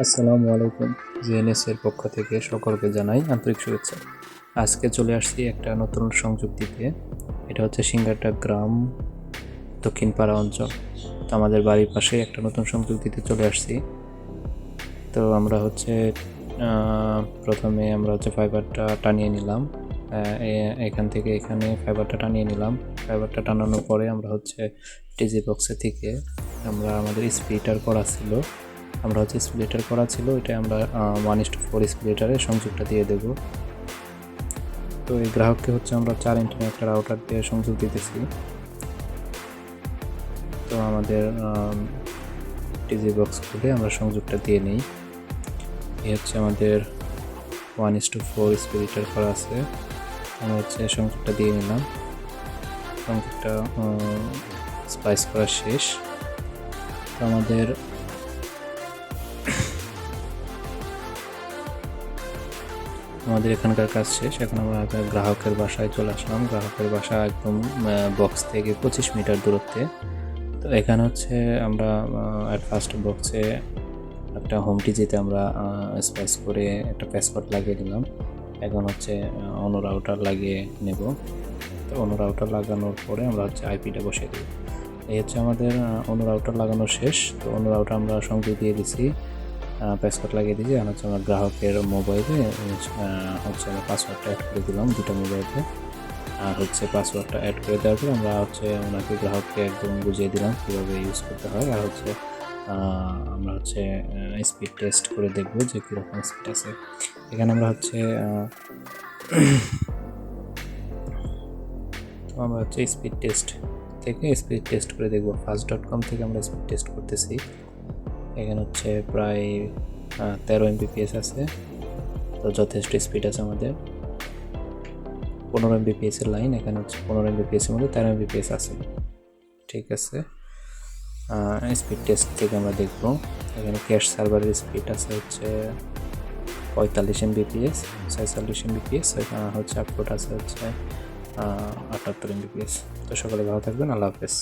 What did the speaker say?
আসসালামু আলাইকুম। জিএনএস এর পক্ষ থেকে সকলকে জানাই আন্তরিক শুভেচ্ছা। আজকে চলে আসছি একটা নতুন সংযোগ দিতে এটা হচ্ছে সিঙ্গারটা গ্রাম, দক্ষিণপাড়া অঞ্চল। তো আমাদের বাড়ির পাশে একটা নতুন সংযোগ দিতে চলে আসছি। তো আমরা হচ্ছে প্রথমে আমরা হচ্ছে ফাইবারটা টানিয়ে নিলাম। এখান থেকে এখানে ফাইবারটা টানিয়ে নিলাম। ফাইবারটা টানানোর পরে আমরা হচ্ছে টিজি বক্সে থেকে আমরা আমাদের স্পিটার করা ছিল। আমরা হচ্ছে স্প্লিটার করা ছিল এটা আমরা ওয়ান ইস টু ফোর স্প্লিটারে সংযোগটা দিয়ে দেবো। তো এই গ্রাহককে হচ্ছে আমরা চার ইন্টারনেট একটা রাউটার দিয়ে সংযোগ দিতেছি। তো আমাদের টিজি বক্স খুলে আমরা সংযোগটা দিয়ে নিই। এই হচ্ছে আমাদের one is to four splitter করা আছে। আমরা হচ্ছে সংযোগটা দিয়ে নিলাম। সংযোগটা স্পাইস করা শেষ। তো আমাদের আমাদের এখানকার কাজ শেষ। এখন আমরা গ্রাহকের বাসায় চলে আসলাম। গ্রাহকের বাসা একদম বক্স থেকে পঁচিশ মিটার দূরত্বে। তো এখানে হচ্ছে আমরা অ্যাট ফার্স্ট বক্সে একটা হোম টিজিতে আমরা স্পাইস করে একটা প্যাসওয়ার্ড লাগিয়ে দিলাম। এখন হচ্ছে অন্য রাউটার লাগিয়ে নেব। তো অন্য রাউটার লাগানোর পরে আমরা হচ্ছে আইপিটা বসিয়ে দেবো। এই হচ্ছে আমাদের অন্য রাউটার লাগানো শেষ। তো অন্য রাউটার আমরা সংযোগ দিয়ে দিছি। পাসওয়ার্ড লাগিয়ে দিয়েছি। আর হচ্ছে আমার গ্রাহকের মোবাইলে হচ্ছে আমরা পাসওয়ার্ডটা অ্যাড করে দিলাম দুটো মোবাইলে আর হচ্ছে পাসওয়ার্ডটা অ্যাড করে দেওয়ার পর আমরা হচ্ছে ওনাকে, গ্রাহককে একদম বুঝিয়ে দিলাম কীভাবে ইউজ করতে হয়। আর হচ্ছে আমরা হচ্ছে স্পিড টেস্ট করে দেখব যে কীরকম স্পিড আছে। এখানে আমরা হচ্ছে তো আমরা হচ্ছে স্পিড টেস্ট থেকে স্পিড টেস্ট করে দেখব। ফার্স্ট ডট কম থেকে আমরা স্পিড টেস্ট করতেছি। এখানে হচ্ছে প্রায় তেরো এমবিপিএস আছে। তো যথেষ্ট স্পিড আছে আমাদের। পনেরো এমবিপিএস এর লাইন এখানে হচ্ছে পনেরো এমবিপিএস এর মধ্যে তেরো এমবিপিএস আছে। ঠিক আছে? স্পিড টেস্ট থেকে আমরা দেখব। এখানে ক্যাশ সার্ভারের স্পিড আছে হচ্ছে পঁয়তাল্লিশ এমবিপিএস ছয়চল্লিশ এমবিপিএস হচ্ছে আপলোড আছে হচ্ছে আটাত্তর এমবিপিএস তো সকলে ভালো থাকবেন। আল্লাহ হাফেজ।